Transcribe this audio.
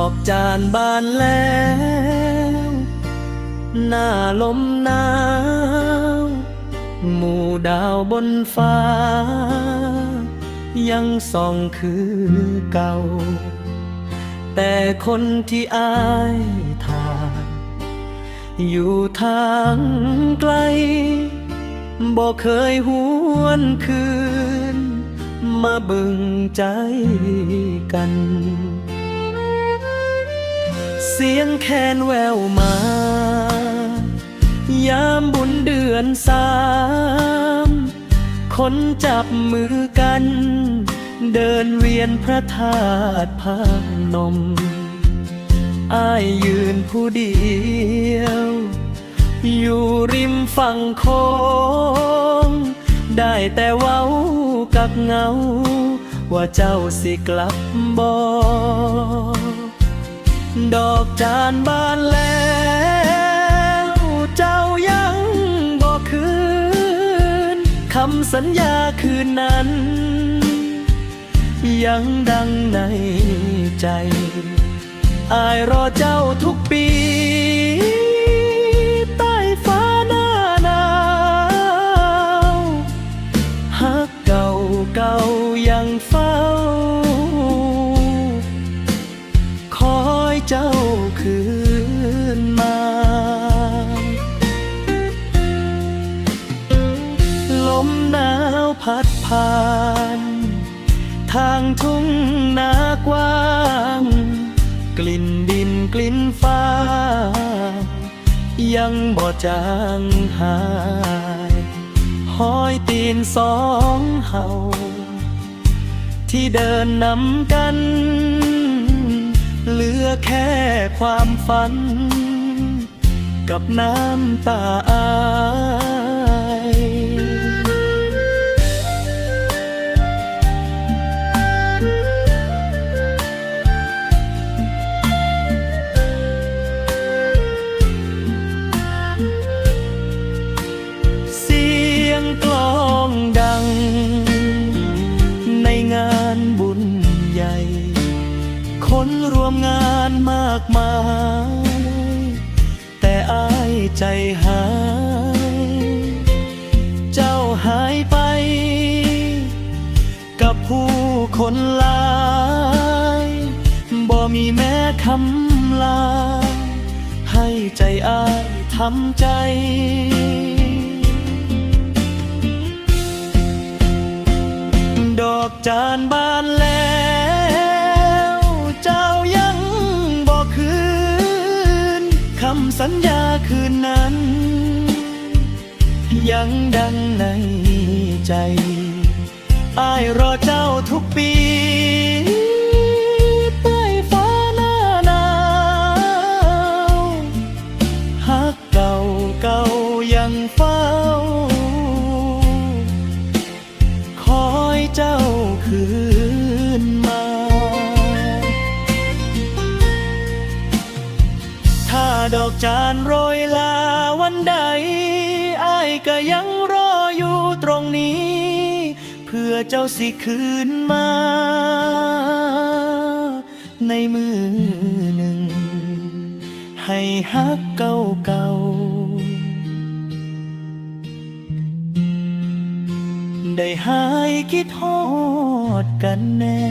อกจานบานแล้ว หน้าลมหนาว หมู่ดาวบนฟ้า ยังส่องคือเก่า แต่คนที่อายทานอยู่ทางไกลบ่เคยหวนคืน มาบึงใจกัน เสียงแคนแววมา ยามบุญเดือนสามคนจับมือกัน เดินเวียนพระธาตุพนมอายยืนผู้เดียว อยู่ริมฝั่งโคง ได้แต่เว้ากับเงา ว่าเจ้าสิกลับบ่ ดอกจานบานแล้วเจ้ายังบอกคืนคำสัญญาคืนนั้น ยังดังในใจอายรอเจ้าทุก พัดผ่าน ทางทุ่งนากว้าง กลิ่นดินกลิ่นฟ้า ยังบ่จางหายห้อยตีนสองเห่า ที่เดินนำกัน เหลือแค่ความฝัน กับน้ำตาอา คนรวมงานมากมาย แต่อายใจหาย เจ้าหายไป กับผู้คนหลายบ่มีแม้คำลา ให้ใจอายทำใจดอกจานบานแล้ว สัญญาคืนนั้น ยังดังในใจอายรอเจ้าทุกปี ดอกจานโรยลาวันใดอายก็ยังรออยู่ตรงนี้ เพื่อเจ้าสิคืนมา ในมือหนึ่ง ให้ฮักเก่าเก่าๆได้หายคิดทอดกันแน่